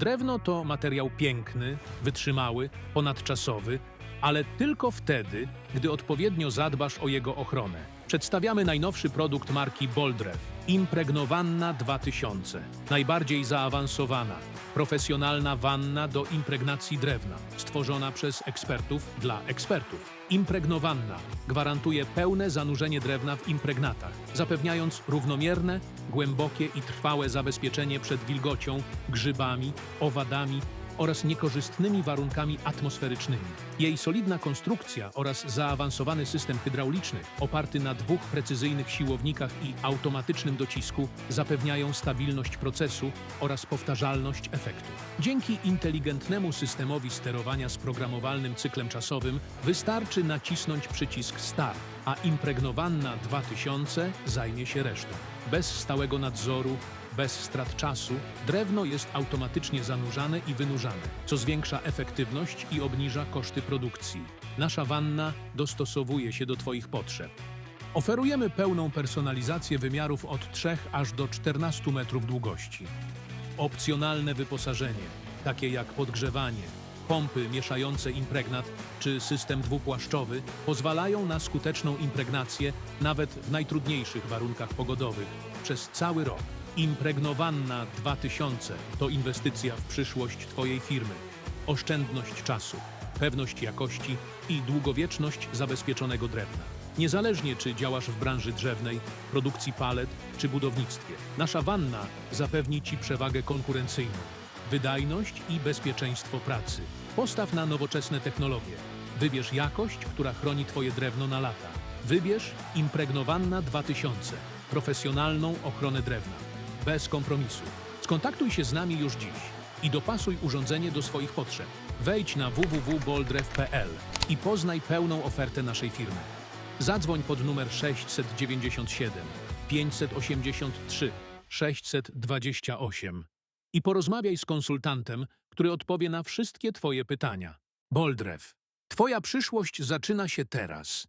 Drewno to materiał piękny, wytrzymały, ponadczasowy, ale tylko wtedy, gdy odpowiednio zadbasz o jego ochronę. Przedstawiamy najnowszy produkt marki Boldrew, Impregnowanna 2000. Najbardziej zaawansowana, profesjonalna wanna do impregnacji drewna, stworzona przez ekspertów dla ekspertów. Impregnowanna gwarantuje pełne zanurzenie drewna w impregnatach, zapewniając równomierne, głębokie i trwałe zabezpieczenie przed wilgocią, grzybami, owadami oraz niekorzystnymi warunkami atmosferycznymi. Jej solidna konstrukcja oraz zaawansowany system hydrauliczny oparty na dwóch precyzyjnych siłownikach i automatycznym docisku zapewniają stabilność procesu oraz powtarzalność efektu. Dzięki inteligentnemu systemowi sterowania z programowalnym cyklem czasowym wystarczy nacisnąć przycisk Start, a impregnowanna 2000 zajmie się resztą. Bez stałego nadzoru, bez strat czasu, drewno jest automatycznie zanurzane i wynurzane, co zwiększa efektywność i obniża koszty produkcji. Nasza wanna dostosowuje się do Twoich potrzeb. Oferujemy pełną personalizację wymiarów od 3 aż do 14 metrów długości. Opcjonalne wyposażenie, takie jak podgrzewanie, pompy mieszające impregnat czy system dwupłaszczowy, pozwalają na skuteczną impregnację nawet w najtrudniejszych warunkach pogodowych przez cały rok. Impregnowanna 2000 to inwestycja w przyszłość Twojej firmy, oszczędność czasu, pewność jakości i długowieczność zabezpieczonego drewna. Niezależnie czy działasz w branży drzewnej, produkcji palet czy budownictwie, nasza wanna zapewni Ci przewagę konkurencyjną, wydajność i bezpieczeństwo pracy. Postaw na nowoczesne technologie. Wybierz jakość, która chroni Twoje drewno na lata. Wybierz Impregnowanna 2000, profesjonalną ochronę drewna. Bez kompromisów. Skontaktuj się z nami już dziś i dopasuj urządzenie do swoich potrzeb. Wejdź na www.boldrew.pl i poznaj pełną ofertę naszej firmy. Zadzwoń pod numer 697 583 628 i porozmawiaj z konsultantem, który odpowie na wszystkie Twoje pytania. Boldrew. Twoja przyszłość zaczyna się teraz.